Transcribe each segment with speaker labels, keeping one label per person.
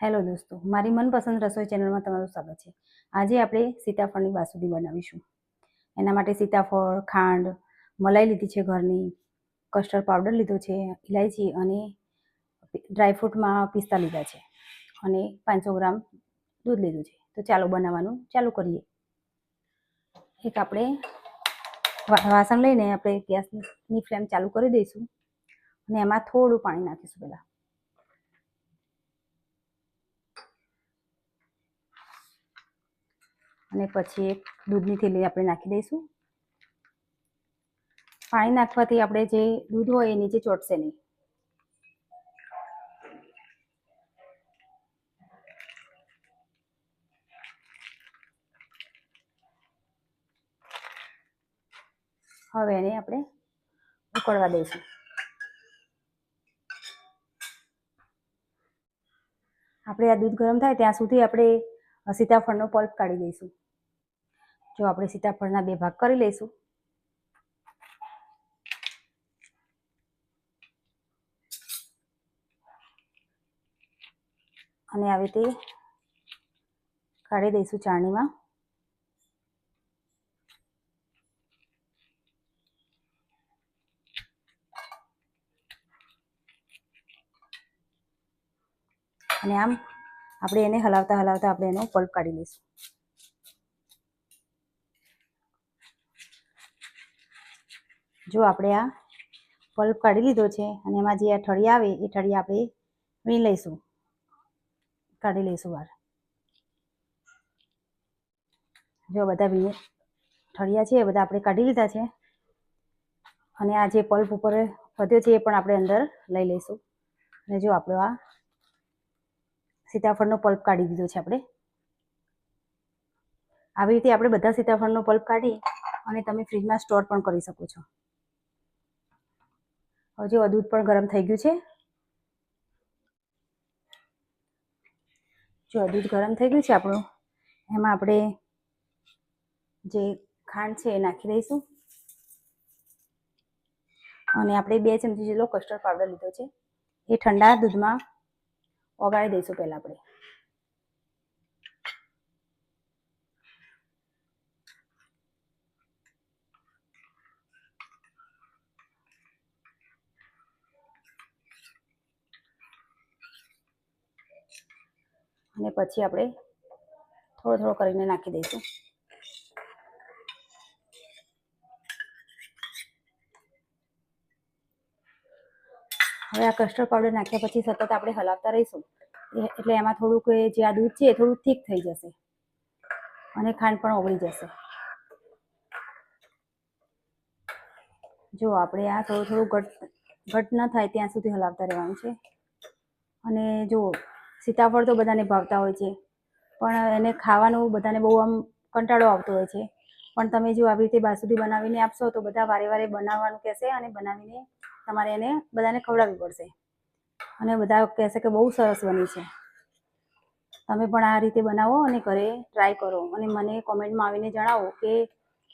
Speaker 1: Hello દોસ્તો, મારી મનપસંદ રસોઈ ચેનલમાં તમારું સ્વાગત છે. આજે આપણે સીતાફળની બાસુંદી બનાવીશું. એના માટે સીતાફળ, ખાંડ, મલાઈ લીધી છે ઘરની કસ્ટર્ડ પાવડર લીધો છે ઇલાયચી અને ડ્રાયફ્રૂટમાં પિસ્તા લીધા છે અને પાંચસો ગ્રામ દૂધ લીધું છે. તો ચાલો બનાવવાનું ચાલુ કરીએ. એક આપણે વાસણ લઈને આપણે ગેસની ફ્લેમ ચાલુ કરી દઈશું અને એમાં થોડું પાણી નાખીશું પહેલાં. અને પછી એક દૂધની થેલી આપણે નાખી દઈશું. પાણી નાખવાથી આપણે જે દૂધ હોય એ નીચે ચોટશે નહીં. હવે એને આપણે ઉકળવા દઈશું. આપણે આ દૂધ ગરમ થાય ત્યાં સુધી આપણે સીતાફળનો પલ્પ કાઢી દઈશું. જો આપણે સીતાફળના બે ભાગ કરી લઈશું. અને આવી રીતે કાઢી દઈશું ચાણીમાં. અને આમ આપણે એને હલાવતા હલાવતા આપણે એનો પલ્પ કાઢી લઈશું. જો આપણે આ પલ્પ કાઢી લીધો છે અને એમાં જે આ ઠળિયા આવે, એ ઠળી આપણે વીણી લઈશું. કાઢી લઈશું બહાર. જો બધા વીણે ઠળિયા છે, એ બધા આપણે કાઢી લીધા છે. અને આ જે પલ્પ ઉપર વધ્યો છે, એ પણ આપણે અંદર લઈ લઈશું. અને જો આપણો આ સીતાફળનો પલ્પ કાઢી દીધો છે આપણે. આવી રીતે આપણે બધા સીતાફળનો પલ્પ કાઢી અને તમે ફ્રીજમાં સ્ટોર પણ કરી શકો છો. હવે જો આ દૂધ પણ ગરમ થઈ ગયું છે. જો દૂધ ગરમ થઈ ગયું છે આપણું, એમાં આપણે જે ખાંડ છે એ નાખી દઈશું. અને આપણે બે ચમચી જેટલો કસ્ટર્ડ પાવડર લીધો છે. એ ઠંડા દૂધમાં ઓગાળી દઈશું પહેલાં આપણે. અને પછી આપણે થોડો થોડો કરીને નાખી દઈશું. હવે આ કસ્ટર્ડ પાવડર નાખ્યા પછી સતત આપણે હલાવતા રહીશું. એટલે એમાં થોડુંક જે આ દૂધ છે એ થોડું થીક થઈ જશે. અને ખાંડ પણ ઓગળી જશે. જો આપણે આ થોડું થોડું ઘટ ઘટ ન થાય ત્યાં સુધી હલાવતા રહેવાનું છે. અને જો સીતાફળ તો બધાને ભાવતા હોય છે. પણ એને ખાવાનું બધાને બહુ આમ કંટાળો આવતો હોય છે. પણ તમે જો આવી રીતે બાસુંદી બનાવીને આપશો તો બધા વારે વારે બનાવવાનું કહેશે અને બનાવીને તમારે એને બધાને ખવડાવવી પડશે. અને બધા કહેશે કે બહુ સરસ બની છે. તમે પણ આ રીતે બનાવો અને ઘરે ટ્રાય કરો. અને મને કોમેન્ટમાં આવીને જણાવો કે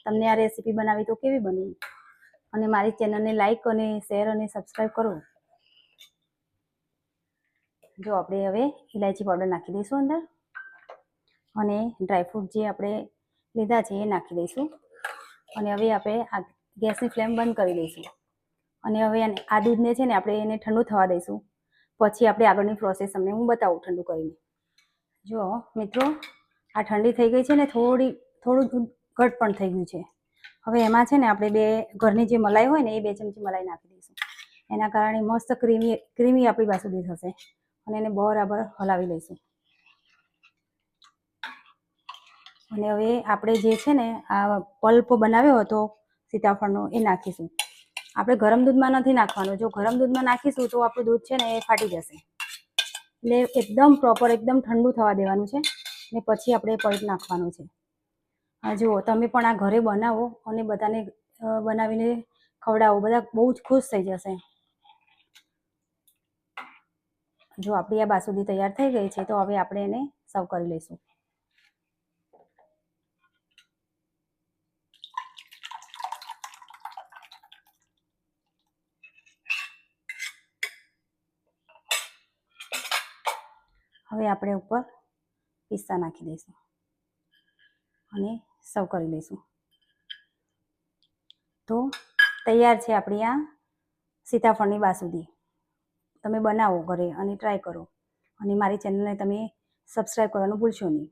Speaker 1: તમને આ રેસીપી બનાવી તો કેવી બની? અને મારી ચેનલને લાઇક અને શેર અને સબસ્ક્રાઈબ કરો. જો આપણે હવે ઇલાયચી પાવડર નાખી દઈશું અંદર અને ડ્રાયફ્રૂટ જે આપણે લીધા છે એ નાખી દઈશું. અને હવે આપણે આ ગેસની ફ્લેમ બંધ કરી દઈશું. અને હવે એને આ દૂધને છે ને આપણે એને ઠંડુ થવા દઈશું. પછી આપણે આગળની પ્રોસેસ તમને હું બતાવું ઠંડુ કરીને. જો મિત્રો, આ ઠંડી થઈ ગઈ છે ને થોડી, થોડું દૂધ ઘટ પણ થઈ ગયું છે. હવે એમાં છે ને આપણે બે ઘરની જે મલાઈ હોય ને એ બે ચમચી મલાઈ નાખી દઈશું. એના કારણે મસ્ત ક્રીમી ક્રીમી આપણી બાસુંદી થશે. અને એને બરાબર હલાવી લઈશું. અને હવે આપણે જે છે ને, આ પલ્પ બનાવ્યો હતો સીતાફળનો, એ નાખીશું. આપણે ગરમ દૂધમાં નથી નાખવાનું. જો ગરમ દૂધમાં નાખીશું તો આપણું દૂધ છે ને, એ ફાટી જશે. એટલે એકદમ પ્રોપર એકદમ ઠંડુ થવા દેવાનું છે. ને પછી આપણે પલ્પ નાખવાનું છે. આ જુઓ, તમે પણ આ ઘરે બનાવો અને બધાને બનાવીને ખવડાવો. બધા બહુ જ ખુશ થઈ જશે. જો આપણી આ બાસુંદી તૈયાર થઈ ગઈ છે, તો હવે આપણે એને સર્વ કરી લઈશું. હવે આપણે ઉપર પિસ્તા નાખી દઈશું અને સર્વ કરી લઈશું. તો તૈયાર છે આપણી આ સીતાફળની બાસુંદી. તમે બનાવો ઘરે અને ટ્રાય કરો. અને મારી ચેનલને તમે સબસ્ક્રાઈબ કરવાનું ભૂલશો નહીં.